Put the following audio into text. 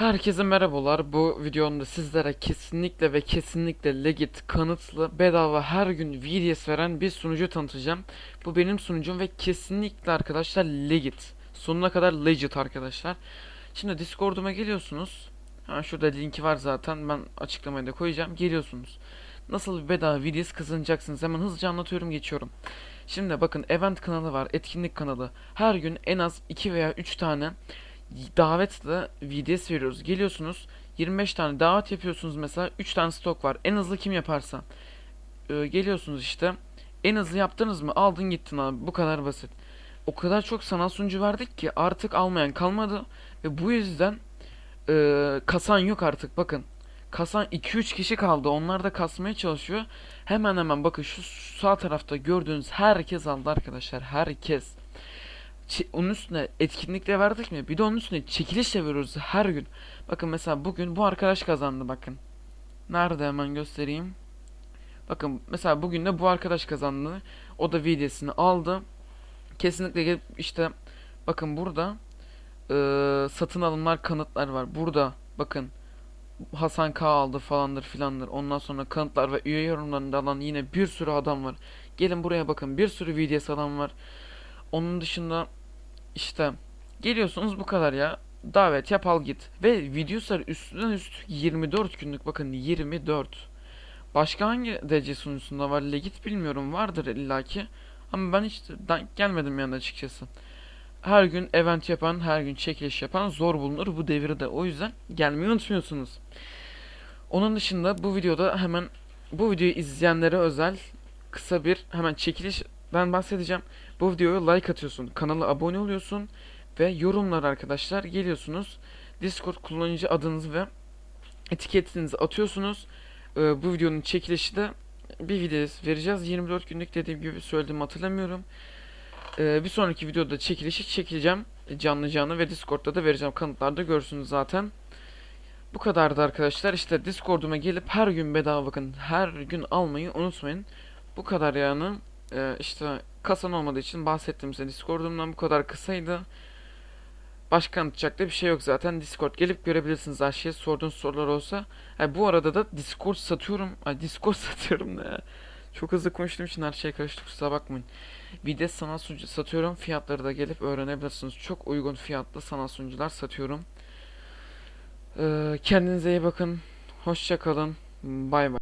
Herkese merhabalar. Bu videomda sizlere kesinlikle ve kesinlikle legit, kanıtlı, bedava her gün VDS veren bir sunucu tanıtacağım. Bu benim sunucum ve kesinlikle arkadaşlar legit. Sonuna kadar legit arkadaşlar. Şimdi Discord'uma geliyorsunuz. Ha şurada linki var zaten. Ben açıklamaya da koyacağım. Geliyorsunuz. Nasıl bir bedava VDS kazanacaksınız? Hemen hızlıca anlatıyorum, geçiyorum. Şimdi bakın event kanalı var, etkinlik kanalı. Her gün en az 2 veya 3 tane davetle VDS veriyoruz. Geliyorsunuz 25 tane davet yapıyorsunuz mesela 3 tane stok var. En hızlı kim yaparsa. Ee, geliyorsunuz işte. En hızlı yaptınız mı? Aldın gittin abi. Bu kadar basit. O kadar çok sanal sunucu verdik ki artık almayan kalmadı ve bu yüzden e, kasan yok artık bakın. Kasan 2-3 kişi kaldı. Onlar da kasmaya çalışıyor. Hemen hemen bakın şu sağ tarafta gördüğünüz herkes aldı arkadaşlar. Herkes. Onun üstüne etkinlikle verdik mi? Bir de onun üstüne çekiliş de veriyoruz her gün. Bakın mesela bugün bu arkadaş kazandı bakın. Nerede hemen göstereyim. Bakın mesela bugün de bu arkadaş kazandı. O da videosunu aldı. Kesinlikle gelip işte bakın burada eee, satın alımlar kanıtlar var. Burada bakın Hasan K aldı falandır filandır. Ondan sonra kanıtlar ve üye yorumlarında alan yine bir sürü adam var. Gelin buraya bakın bir sürü VDS adam var. Onun dışında işte geliyorsunuz bu kadar ya. Davet yap al git. Ve videolar üstünden üst 24 günlük bakın 24. Başka hangi DC sunucusunda var? Legit bilmiyorum vardır illaki. Ama ben hiç denk gelmedim yani açıkçası. Her gün event yapan, her gün çekiliş yapan zor bulunur bu devirde. O yüzden gelmeyi unutmuyorsunuz. Onun dışında bu videoda hemen bu videoyu izleyenlere özel kısa bir hemen çekilişten bahsedeceğim. Bu videoya like atıyorsun, kanala abone oluyorsun ve yorumlar arkadaşlar geliyorsunuz. Discord kullanıcı adınızı ve etiketinizi atıyorsunuz. Ee, bu videonun çekilişi de bir video vereceğiz. 24 günlük dediğim gibi söyledim hatırlamıyorum. Ee, bir sonraki videoda çekilişi çekeceğim canlı canlı ve Discord'da da vereceğim. Kanıtlarda görürsünüz zaten. Bu kadardı arkadaşlar. İşte Discord'uma gelip her gün bedava bakın. Her gün almayı unutmayın. Bu kadar yani. Ee, işte kasan olmadığı için bahsettim size. Discord'umdan bu kadar kısaydı. Başka anlatacak da bir şey yok zaten. Discord gelip görebilirsiniz şeyi. Sorduğunuz sorular olsa. Ha, bu arada da Discord satıyorum. Ay Discord satıyorum ne ya. Çok hızlı konuştuğum için her şey karıştı kusura bakmayın. Bir de sanal sunucu satıyorum. Fiyatları da gelip öğrenebilirsiniz. Çok uygun fiyatlı sanal sunucular satıyorum. Ee, kendinize iyi bakın. Hoşça kalın. Bay bay.